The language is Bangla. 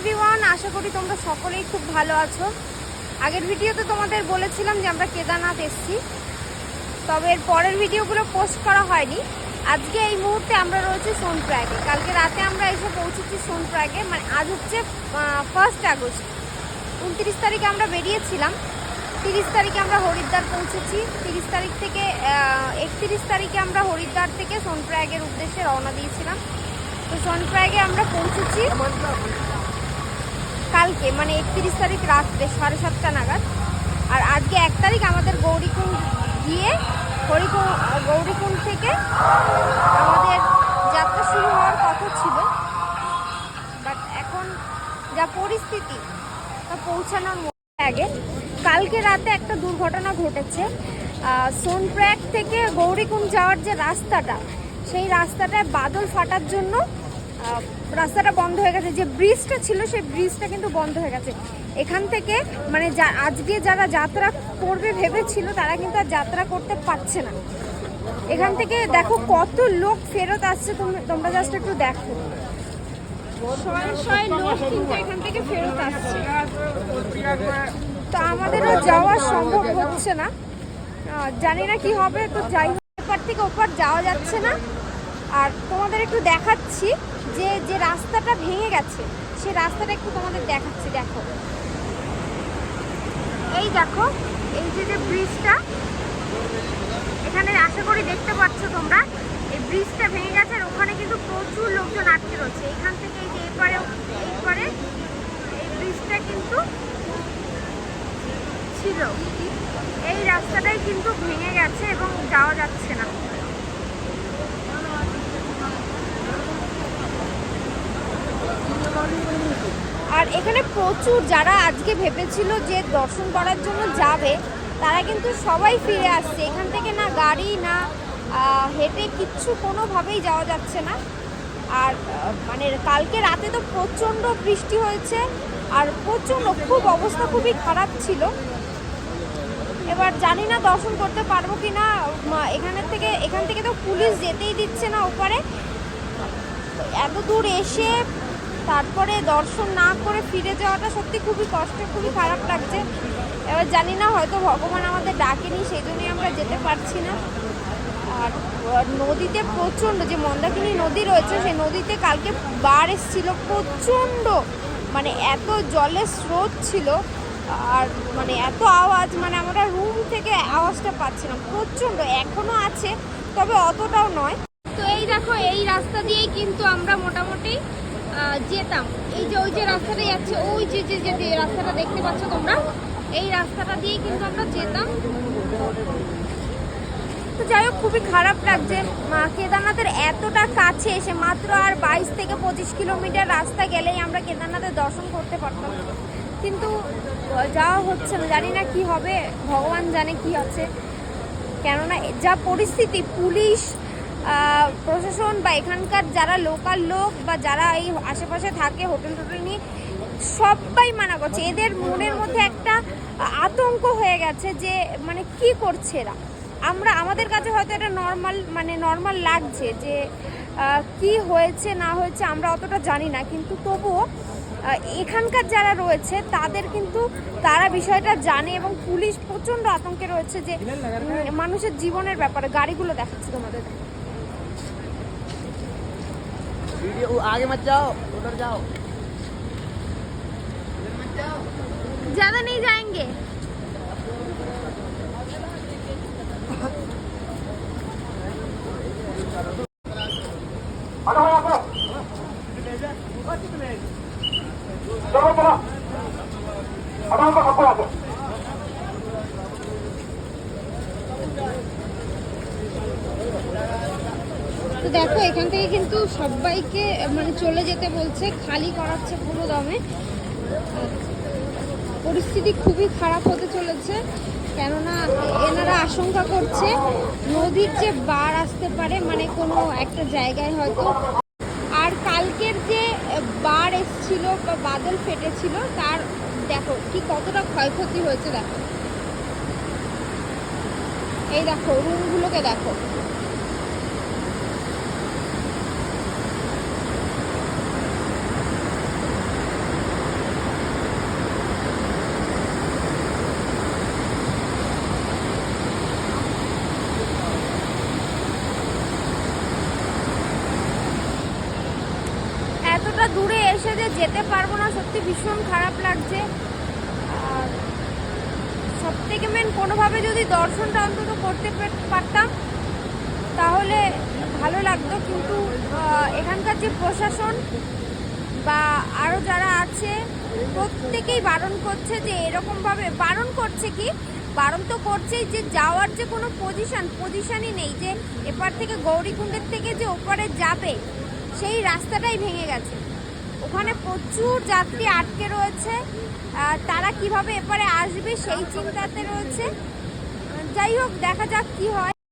এভরিওয়ান আশা করি তোমরা সকলেই খুব ভালো আছো। আগের ভিডিওতে তোমাদের বলেছিলাম যে আমরা কেদারনাথ এসেছি, তবে এর পরের ভিডিওগুলো পোস্ট করা হয়নি। আজকে এই মুহূর্তে আমরা রয়েছি সোনপ্রয়াগে কালকে রাতে আমরা এসে পৌঁছেছি সোনপ্রয়াগে মানে আজ হচ্ছে ফার্স্ট আগস্ট। উনত্রিশ তারিখে আমরা বেরিয়েছিলাম, তিরিশ তারিখে আমরা হরিদ্বার পৌঁছেছি, তিরিশ তারিখ থেকে একত্রিশ তারিখে আমরা হরিদ্বার থেকে সোনপ্রয়াগের উদ্দেশ্যে রওনা দিয়েছিলাম। তো সোনপ্রয়াগে আমরা পৌঁছেছি। কালকে মানে একত্রিশ তারিখ রাত্রে, সাড়ে সাতটা নাগাদ। আর আজকে এক তারিখ আমাদের গৌরীকুণ্ড গিয়ে হরিকুণ্ড গৌরীকুণ্ড থেকে আমাদের যাত্রা শুরু হওয়ার কথা ছিল। বাট এখন যা পরিস্থিতি, তা পৌঁছানোর আগে। কালকে রাতে একটা দুর্ঘটনা ঘটেছে। সোনপ্র্যাক থেকে গৌরীকুণ্ড যাওয়ার যে রাস্তাটা, সেই রাস্তাটায় বাদল ফাটার জন্য রাস্তাটা বন্ধ হয়ে গেছে যে ব্রিজটা ছিল সেই ব্রিজটা কিন্তু বন্ধ হয়ে গেছে। এখান থেকে মানে যা আজকে যারা যাত্রা করবে ভেবেছিল তারা কিন্তু আর যাত্রা করতে পারছে না। এখান থেকে দেখো কত লোক ফেরত আসছে তোমরা- তোমরা জাস্ট একটু দেখো। শয়ে শয়ে লোক কিন্তু এখান থেকে ফেরত আসছে। তো আমাদেরও যাওয়া সম্ভব হচ্ছে না। জানি না কি হবে তো যাই হোক, এপার থেকে ওপার যাওয়া যাচ্ছে না। আর তোমাদের একটু দেখাচ্ছি যে যে রাস্তাটা ভেঙে গেছে, সে রাস্তাটা একটু তোমাদের দেখাচ্ছি, দেখো। এই দেখো, এই যে যে ব্রিজটা, এখানে আশা করি দেখতে পাচ্ছ তোমরা, এই ব্রিজটা ভেঙে গেছে আর ওখানে কিন্তু প্রচুর লোকজন আটকে রয়েছে। এখান থেকে এই যে এপারে এইপারে এই ব্রিজটা কিন্তু ছিল। এই রাস্তাটাই কিন্তু ভেঙে গেছে এবং যাওয়া যাচ্ছে না। আর এখানে প্রচুর যারা আজকে ভেবেছিল যে দর্শন করার জন্য যাবে, তারা কিন্তু সবাই ফিরে আসছে। এখান থেকে না গাড়ি, না হেঁটে কিচ্ছু কোনোভাবেই যাওয়া যাচ্ছে না। আর মানে কালকে রাতে তো প্রচণ্ড বৃষ্টি হয়েছে আর প্রচণ্ড, খুব অবস্থা খুবই খারাপ ছিল। এবার জানি না দর্শন করতে পারব কি না এখানের থেকে, এখান থেকে তো পুলিশ যেতেই দিচ্ছে না ওপারে। এত দূর এসে তারপরে দর্শন না করে ফিরে যাওয়াটা সত্যি খুবই কষ্ট, খুবই খারাপ লাগছে। এবার জানি না, হয়তো ভগবান আমাদের ডাকেনি সেই জন্যই আমরা যেতে পারছি না। আর নদীতে প্রচণ্ড, যে মন্দাকিনী নদী রয়েছে, সেই নদীতে কালকে বার এসেছিল, প্রচণ্ড। মানে এত জলের স্রোত ছিল, আর মানে এত আওয়াজ মানে আমরা রুম থেকে আওয়াজটা পাচ্ছিলাম, প্রচণ্ড। এখনও আছে, তবে অতটাও নয়। তো এই দেখো, এই রাস্তা দিয়েই কিন্তু আমরা মোটামুটি যেতাম। এই যে ওই যে রাস্তাটা যাচ্ছে, ওই যে যে যে রাস্তাটা দেখতে পাচ্ছ তোমরা, এই রাস্তাটা দিয়েই কিন্তু আমরা যেতাম। তো যাই হোক, খুবই খারাপ লাগছে। কেদারনাথের এতটা কাছে এসে, মাত্র আর বাইশ থেকে পঁচিশ কিলোমিটার রাস্তা গেলেই আমরা কেদারনাথের দর্শন করতে পারতাম। কিন্তু, যাওয়া হচ্ছে না। জানি না কি হবে। ভগবান জানে কি আছে। কেননা, যা পরিস্থিতি, পুলিশ প্রশাসন বা এখানকার যারা লোকাল লোক বা যারা এই আশেপাশে থাকে হোটেল টোটেল নিয়ে সবাই মানা করছে। এদের মনের মধ্যে একটা আতঙ্ক হয়ে গেছে যে মানে কি করছে এরা? আমরা আমাদের কাছে হয়তো এটা নর্মাল মানে নর্মাল লাগছে যে কি হয়েছে না হয়েছে আমরা অতটা জানি না। কিন্তু তবুও এখানকার যারা রয়েছে তাদের কিন্তু তারা বিষয়টা জানে এবং পুলিশ প্রচণ্ড আতঙ্কে রয়েছে যে মানুষের জীবনের ব্যাপারে গাড়িগুলো দেখাচ্ছে তোমাদের। वीडियो आगे मत जाओ उधर जाओ। ज़्यादा नहीं जाएँगे। चलो चलो। তো দেখো, এখান থেকে কিন্তু সবাইকে মানে চলে যেতে বলছে, খালি করাচ্ছে পুরো দমে। পরিস্থিতি খুবই খারাপ হতে চলেছে, কেননা এনারা আশঙ্কা করছে নদীর যে বার আসতে পারে মানে কোনো একটা জায়গায় হয়তো। আর কালকের যে বার এসছিল বা বাদল ফেটেছিল, তার দেখো কি কতটা ক্ষয়ক্ষতি হয়েছে, দেখো। এই দেখো রুমগুলোকে দেখো এতটা দূরে এসে যে যেতে পারব না, সত্যি ভীষণ খারাপ লাগছে। আর সব থেকে মেন কোনোভাবে যদি দর্শনটা অন্তত করতে পারতাম, তাহলে ভালো লাগতো। কিন্তু এখানকার যে প্রশাসন বা আরও যারা আছে, প্রত্যেকেই বারণ করছে যে এরকমভাবে বারণ করছে কি? বারণ তো করছেই যে যাওয়ার যে কোনো পজিশন পজিশনই নেই যে এপার থেকে গৌরীকুণ্ডের থেকে যে ওপারে যাবে, সেই রাস্তাটাই ভেঙে গেছে। ওখানে প্রচুর যাত্রী আটকে রয়েছে। তারা কীভাবে এপারে আসবে সেই চিন্তাতে রয়েছে। যাই হোক, দেখা যাক কি হয়।